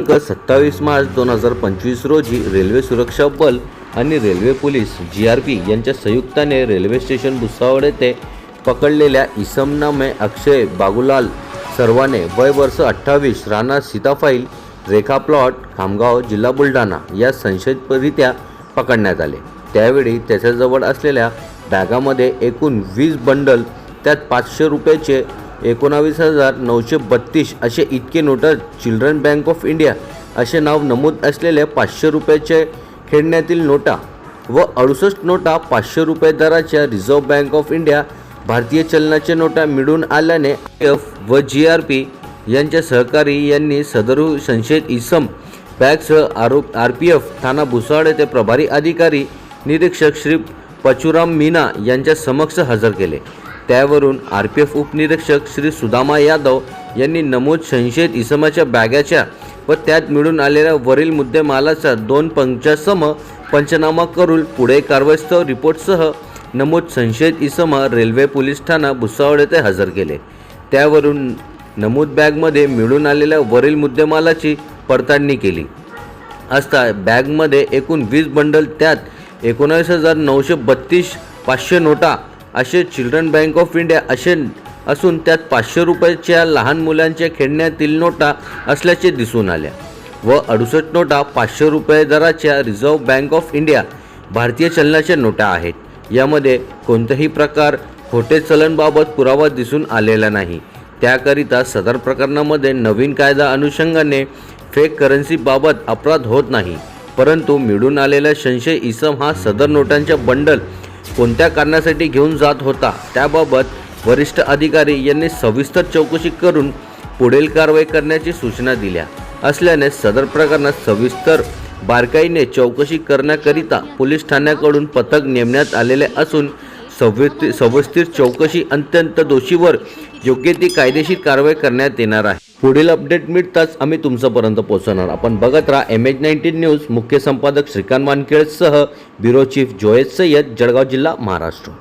दिनांक सत्तावीस मार्च दोन हजार पंचवीस रोजी रेल्वे सुरक्षा बल आणि railway police G R P यांच्या संयुक्ताने रेल्वे स्टेशन भुसावळ येथे पकडलेल्या इसमनामे अक्षय बागुलाल सर्वाने वय वर्ष अठ्ठावीस राणा सीताफाईल रेखा प्लॉट खामगाव जिल्हा बुलढाणा या संशयितरित्या पकडण्यात आले. त्यावेळी त्याच्याजवळ असलेल्या बॅगामध्ये एकूण वीस बंडल त्यात पाचशे रुपयाचे एकोणावीस हजार नऊशे बत्तीस असे इतके नोटा चिल्ड्रन बँक ऑफ इंडिया असे नाव नमूद असलेल्या पाचशे रुपयाचे खेळण्यातील नोटा व अडुसष्ट नोटा पाचशे रुपये दराच्या रिझर्व्ह बँक ऑफ इंडिया भारतीय चलनाच्या नोटा मिळून आल्याने एफ व जी आर पी यांच्या सहकारी यांनी सदरू संशयित इसम बॅगसह आरोप आर पी एफ थाना भुसावळ येथे प्रभारी अधिकारी निरीक्षक श्री पचुराम मीना यांच्या समक्ष हजर केले. त्यावरून आर पी एफ उपनिरीक्षक श्री सुदामा यादव यांनी नमूद संशयित इसमाच्या बॅगाच्या व त्यात मिळून आलेल्या वरील मुद्देमालाचा दोन पंचासम पंचनामा करून पुढे कारवाईस्तव रिपोर्टसह नमूद संशयित इसमा रेल्वे पोलीस ठाणा भुसावळ येथे हजर केले. त्यावरून नमूद बॅगमध्ये मिळून आलेल्या वरील मुद्देमालाची पडताळणी केली. असता बॅगमध्ये एकूण वीस बंडल त्यात एकोणावीस हजार नऊशे बत्तीस पाचशे नोटा असे चिल्ड्रन बँक ऑफ इंडिया असे असून त्यात पाचशे रुपयाच्या लहान मुलांच्या खेळण्यातील नोटा असल्याचे दिसून आल्या व अडुसष्ट नोटा पाचशे रुपये दराच्या रिझर्व्ह बँक ऑफ इंडिया भारतीय चलनाच्या नोटा आहेत. यामध्ये कोणताही प्रकार खोटे चलनबाबत पुरावा दिसून आलेला नाही. त्याकरिता सदर प्रकरणामध्ये नवीन कायदा अनुषंगाने फेक करन्सीबाबत अपराध होत नाही. परंतु मिळून आलेला संशय इसम हा सदर नोटांच्या बंडल कोणत्या कारणासाठी घेऊन जात होता त्याबाबत वरिष्ठ अधिकारी यांनी सविस्तर चौकशी करून पुढील कारवाई करण्याची सूचना दिल्या. असल्याने सदर प्रकरणात सविस्तर बारकाईने चौकशी करण्याकरिता पोलीस ठाण्याकडून पथक नेमण्यात आलेले असून सविस्तर सविस्तर चौकशी अत्यंत दोषीवर योग्य ती कायदेशीर कारवाई करण्यात येणार आहे. पुढील अपडेट मिळताच आम्ही तुमच्यापर्यंत पोहोचवणार आपण बघत राहा एम एच नाईन्टीन न्यूज मुख्य संपादक श्रीकांत वानखेडसह ब्युरो चीफ जोयद सय्यद जळगाव जिल्हा महाराष्ट्र.